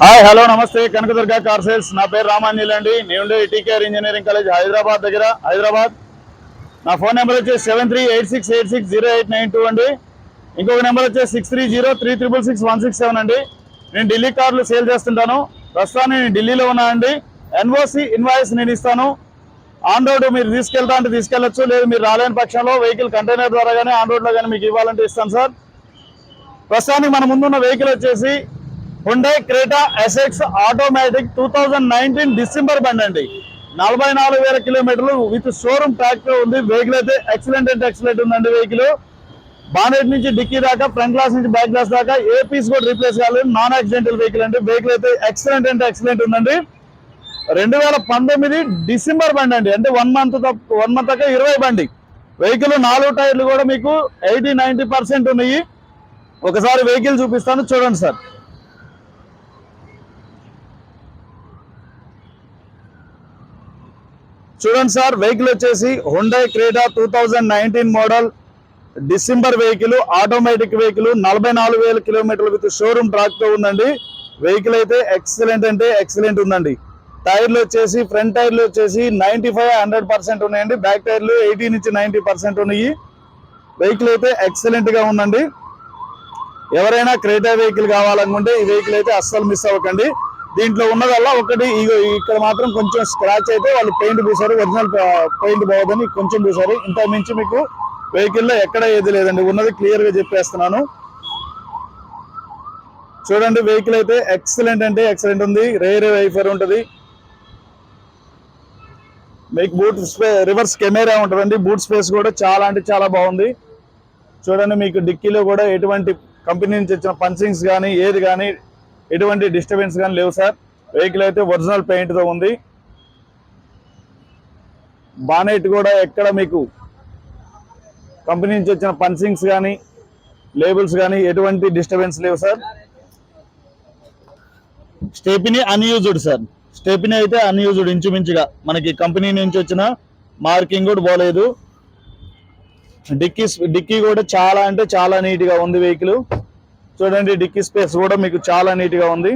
Hi hello నమస్తే. Kanakadurga car sales. నా పేరు రామాంజలి అండి. నేను టీకేఆర్ ఇంజనీరింగ్ కాలేజ్ హైదరాబాద్ దగ్గర. హైదరాబాద్. నా ఫోన్ నెంబర్ వచ్చేసి seven three eight six eight six zero eight nine two అండి. ఇంకొక నెంబర్ వచ్చేసి six three zero three triple six one six seven అండి. నేను ఢిల్లీ కార్లు సేల్ చేస్తుంటాను. ప్రస్తుతాన్ని నేను ఢిల్లీలో ఉన్నా అండి. ఎన్ఓసి ఇన్వాయిస్ నేను ఇస్తాను. ఆన్ రోడ్ మీరు తీసుకెళ్తా అంటే తీసుకెళ్ళొచ్చు లేదు మీరు రాలేని పక్షంలో వెహికల్ కంటైనర్ ద్వారా కానీ ఆన్ రోడ్లో కానీ మీకు ఇవ్వాలంటే ఇస్తాను సార్. ప్రస్తుతానికి మన ముందున్న వెహికల్ వచ్చేసి Hyundai Creta SX automatic two thousand nineteen December బండి అండి. నలభై నాలుగు వేల కిలోమీటర్లు విత్ షోరూమ్ ట్రాక్ ఉంది. వెహికల్ అయితే ఎక్సలెంట్ అంటే ఎక్సలెంట్ ఉందండి వెహికల్ బానెట్ నుంచి డిక్కీ దాకా ఫ్రంట్ గ్లాస్ నుంచి బ్యాక్ గ్లాస్ దాకా ఏ పీస్ కూడా రీప్లేస్ కాలేదు. నాన్ యాక్సిడెంటల్ వెహికల్ అండి. వెహికల్ అయితే ఎక్సలెంట్ అంటే ఎక్సలెంట్ ఉందండి. రెండు వేల పంతొమ్మిది డిసెంబర్ బండి అండి. అంటే వన్ మంత్ వన్ మంత్ దాకా ఇరవై బండి. వెహికల్ నాలుగు టైర్లు కూడా మీకు ఎయిటీ నైంటీ పర్సెంట్ ఉన్నాయి. ఒకసారి వెహికల్ చూపిస్తాను. చూడండి సార్. చూడండి సార్ వెహికల్ వచ్చేసి Hyundai Creta two thousand nineteen model December vehicle automatic vehicle నలభై నాలుగు వేల కిలోమీటర్ల విత్ షోరూమ్ ట్రాక్తో ఉందండి. వెహికల్ అయితే ఎక్సలెంట్ అంటే ఎక్సలెంట్ ఉందండి. టైర్లు వచ్చేసి ఫ్రంట్ టైర్లు వచ్చేసి నైన్టీ ఫైవ్ హండ్రెడ్ పర్సెంట్ ఉన్నాయండి బ్యాక్ టైర్లు ఎయిటీ నుంచి నైన్టీ పర్సెంట్ ఉన్నాయి. వెహికల్ అయితే ఎక్సలెంట్గా ఉందండి. ఎవరైనా క్రేటా వెహికల్ కావాలనుకుంటే ఈ వెహికల్ అయితే అస్సలు మిస్ అవ్వకండి. దీంట్లో ఉన్నదల్లా ఒకటి ఇక్కడ మాత్రం కొంచెం స్క్రాచ్ అయితే వాళ్ళు పెయింట్ పూసారు ఒరిజినల్ పెయింట్ బాగుందని కొంచెం పూసారు. ఇంత మించి మీకు వెహికల్లో ఎక్కడ ఏది లేదండి. ఉన్నది క్లియర్గా చెప్పేస్తున్నాను. చూడండి వెహికల్ అయితే ఎక్సలెంట్ అంటే ఎక్సలెంట్ ఉంది. రేర్ వైఫర్ ఉంటుంది. మీకు బూట్ రివర్స్ కెమెరా ఉంటుందండి. బూట్ స్పేస్ కూడా చాలా అంటే చాలా బాగుంది. చూడండి మీకు డిక్కీలో కూడా ఎటువంటి కంపెనీ నుంచి వచ్చిన పంచింగ్స్ కానీ ఏది కానీ ఎటువంటి డిస్టర్బెన్స్ కానీ లేవు సార్ వెహికల్ అయితే ఒరిజినల్ పెయింట్తో ఉంది. బానెట్ కూడా ఎక్కడ మీకు కంపెనీ నుంచి వచ్చిన పంచింగ్స్ కానీ లేబుల్స్ కానీ ఎటువంటి డిస్టర్బెన్స్ లేవు sir stepney unused sir stepney అయితే అన్యూజ్డ్ ఇంచుమించుగా. మనకి కంపెనీ నుంచి వచ్చిన మార్కింగ్ కూడా పోలేదు. డిక్కీ డిక్కీ కూడా చాలా అంటే చాలా నీట్గా ఉంది వెహికల్ చూడండి డిక్కీ స్పేస్ కూడా మీకు చాలా నీట్గా ఉంది.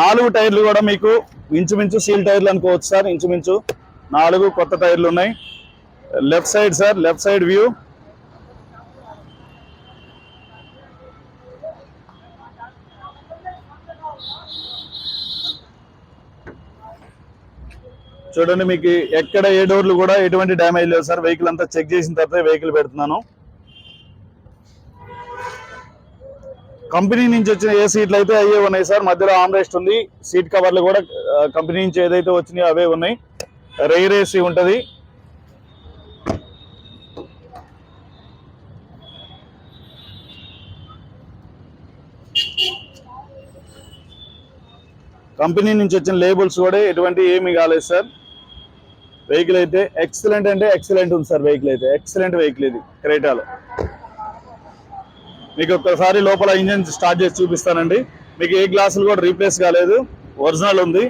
నాలుగు టైర్లు కూడా మీకు ఇంచుమించు సీల్ టైర్లు అనుకోవచ్చు సార్ ఇంచుమించు నాలుగు కొత్త టైర్లు ఉన్నాయి. Left side sir left side view. చూడండి మీకు ఎక్కడ ఏ డోర్లు కూడా ఎటువంటి డ్యామేజ్ లేవు సార్. వెహికల్ అంతా చెక్ చేసిన తర్వాత వెహికల్ పెడుతున్నాను. కంపెనీ నుంచి వచ్చిన ఏ సీట్లు అయితే అయ్యే ఉన్నాయి సార్. మధ్యలో ఆమ్ రెస్ట్ ఉంది. సీట్ కవర్లు కూడా కంపెనీ నుంచి ఏదైతే వచ్చినాయో అవే ఉన్నాయి. రైర్ ఏసీ ఉంటుంది. కంపెనీ నుంచి వచ్చిన లేబుల్స్ కూడా ఎటువంటి ఏమీ కాలేదు సార్. వెహికల్ అయితే ఎక్సలెంట్ అంటే ఎక్సలెంట్ ఉంది సార్ వెహికల్ అయితే. ఎక్సలెంట్ వెహికల్ ఇది క్రేటాలో మీకు ఒక్కసారి లోపల ఇంజన్ స్టార్ట్ చేసి చూపిస్తానండి. మీకు ఏ గ్లాసులు కూడా రీప్లేస్ కాలేదు. ఒరిజినల్ ఉంది.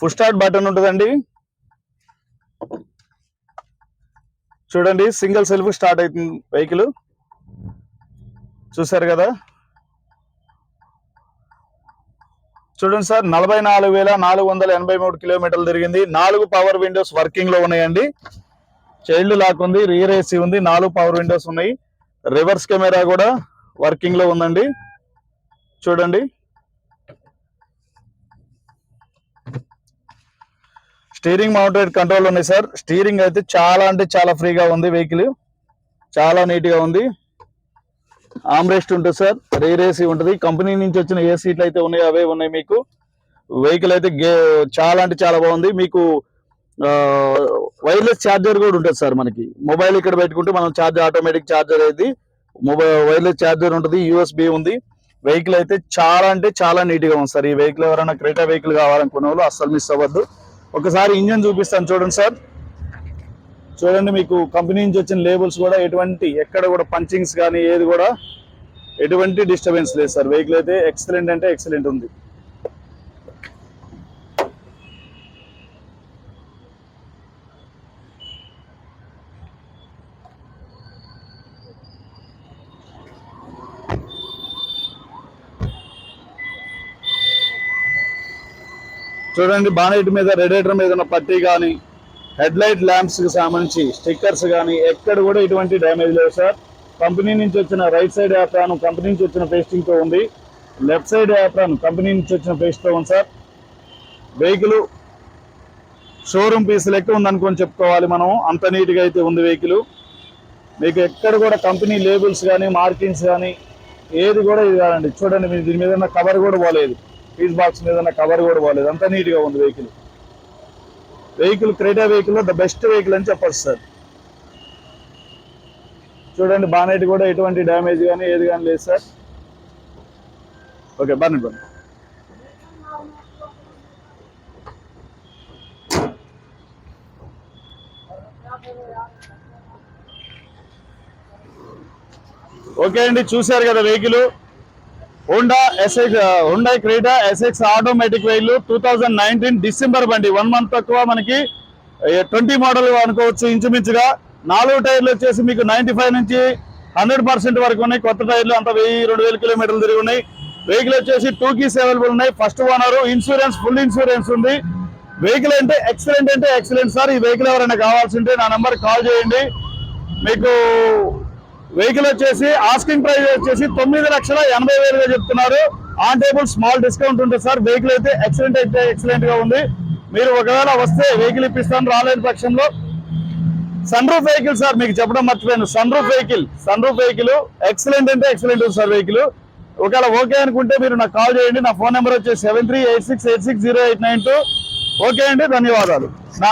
ఫుల్ స్టార్ట్ బటన్ ఉంటుందండి. చూడండి సింగిల్ సెల్ఫ్ స్టార్ట్ అవుతుంది వెహికల్ చూసారు కదా? చూడండి సార్ నలభై నాలుగు వేల నాలుగు వందల ఎనభై మూడు కిలోమీటర్లు తిరిగింది. నాలుగు పవర్ విండోస్ వర్కింగ్లో ఉన్నాయండి. చైల్డ్ లాక్ ఉంది రియర్ ఏసీ ఉంది నాలుగు పవర్ విండోస్ ఉన్నాయి. రివర్స్ కెమెరా కూడా వర్కింగ్లో ఉందండి. చూడండి. స్టీరింగ్ మౌంటెడ్ కంట్రోల్ ఉన్నాయి సార్. స్టీరింగ్ అయితే చాలా అంటే చాలా ఫ్రీగా ఉంది వెహికల్ చాలా నీట్గా ఉంది. ఆమ్రెస్ట్ ఉంటుంది సార్. రేర్ ఏసీ ఉంటుంది. కంపెనీ నుంచి వచ్చిన ఏ సీట్లు అయితే ఉన్నాయో అవే ఉన్నాయి మీకు. వెహికల్ అయితే గే చాలా అంటే చాలా బాగుంది. మీకు వైర్లెస్ ఛార్జర్ కూడా ఉంటుంది సార్ మనకి. మొబైల్ ఇక్కడ పెట్టుకుంటే మనం ఛార్జ్ ఆటోమేటిక్ ఛార్జర్ అయితే మొబైల్ వైర్లెస్ ఛార్జర్ ఉంటుంది. యూఎస్బి ఉంది. వెహికల్ అయితే చాలా అంటే చాలా నీట్గా ఉంది సార్. ఈ వెహికల్ ఎవరైనా క్రేటా వెహికల్ కావాలనుకునే వాళ్ళు అస్సలు మిస్ అవ్వద్దు. ఒకసారి ఇంజన్ చూపిస్తాను చూడండి సార్. చూడండి మీకు కంపెనీ నుంచి వచ్చిన లేబుల్స్ కూడా ఎటువంటి ఎక్కడ కూడా పంచింగ్స్ కానీ ఏది కూడా ఎటువంటి డిస్టర్బెన్స్ లేదు సార్. వెహికల్ అయితే ఎక్సలెంట్ అంటే ఎక్సలెంట్ ఉంది. చూడండి బానెట్ మీద రెడేటర్ మీద ఉన్న పట్టీ కానీ హెడ్లైట్ ల్యాంప్స్కి ల్యాంప్స్ సంబంధించి స్టిక్కర్స్ కానీ ఎక్కడ కూడా ఎటువంటి డ్యామేజ్ లేవు సార్. కంపెనీ నుంచి వచ్చిన రైట్ సైడ్ యాప్రాన్ కంపెనీ నుంచి వచ్చిన పేస్టింగ్తో ఉంది. లెఫ్ట్ సైడ్ యాప్రాన్ కంపెనీ నుంచి వచ్చిన పేస్ట్తో ఉంది సార్. వెహికల్ షోరూమ్ పీస్ లెక్క ఉందనుకొని చెప్పుకోవాలి మనం. అంత నీట్గా అయితే ఉంది వెహికల్. మీకు ఎక్కడ కూడా కంపెనీ లేబుల్స్ కానీ మార్కింగ్స్ కానీ ఏది కూడా ఇది కాదండి. చూడండి మీరు దీని మీద కవర్ కూడా పోలేదు. పీస్ బాక్స్ మీద కవర్ కూడా పోలేదు. అంత నీట్గా ఉంది vehicle. Vehicle Creta vehicle the best vehicle అని చెప్పచ్చు సార్ చూడండి బానెట్ కూడా ఎటువంటి డ్యామేజ్ కానీ ఏది కానీ లేదు sir okay bonnet bonnet. Okay అండి చూశారు కదా vehicle Honda SX Honda Creta SX automatic vehicle two thousand nineteen December బండి. వన్ మంత్ తక్కువ మనకి. ట్వంటీ మోడల్ అనుకోవచ్చు ఇంచుమించుగా. నాలుగు టైర్లు వచ్చేసి మీకు నైన్టీ ఫైవ్ నుంచి హండ్రెడ్ పర్సెంట్ వరకు ఉన్నాయి. కొత్త టైర్లు అంత వెయ్యి రెండు వేల కిలోమీటర్లు తిరిగి ఉన్నాయి. వెహికల్ వచ్చేసి టూ కీస్ అవైలబుల్ ఉన్నాయి. First owner insurance full insurance ఉంది. వెహికల్ అంటే ఎక్సలెంట్ అంటే ఎక్సలెంట్ సార్ ఈ వెహికల్ ఎవరైనా కావాల్సి ఉంటే నా నెంబర్ కాల్ చేయండి. మీకు వెహికల్ వచ్చేసి ఆస్కింగ్ ప్రైస్ వచ్చేసి తొమ్మిది లక్షల ఎనభై వేలుగా చెప్తున్నారు. ఆన్ టేబుల్ స్మాల్ డిస్కౌంట్ ఉంటుంది సార్. వెహికల్ అయితే ఎక్సలెంట్ అయితే ఎక్సలెంట్గా ఉంది. మీరు ఒకవేళ వస్తే వెహికల్ ఇప్పిస్తాను రాలేని పక్షంలో. సన్ రూఫ్ వెహికల్ సార్ మీకు చెప్పడం మర్చిపోయాను. Sunroof vehicle sunroof vehicle excellent అంటే ఎక్సలెంట్ ఉంది సార్ వెహికల్ ఒకవేళ ఓకే అనుకుంటే మీరు నాకు కాల్ చేయండి. నా ఫోన్ నెంబర్ వచ్చేసి seven three eight six eight six zero eight nine two okay అండి ధన్యవాదాలు. నా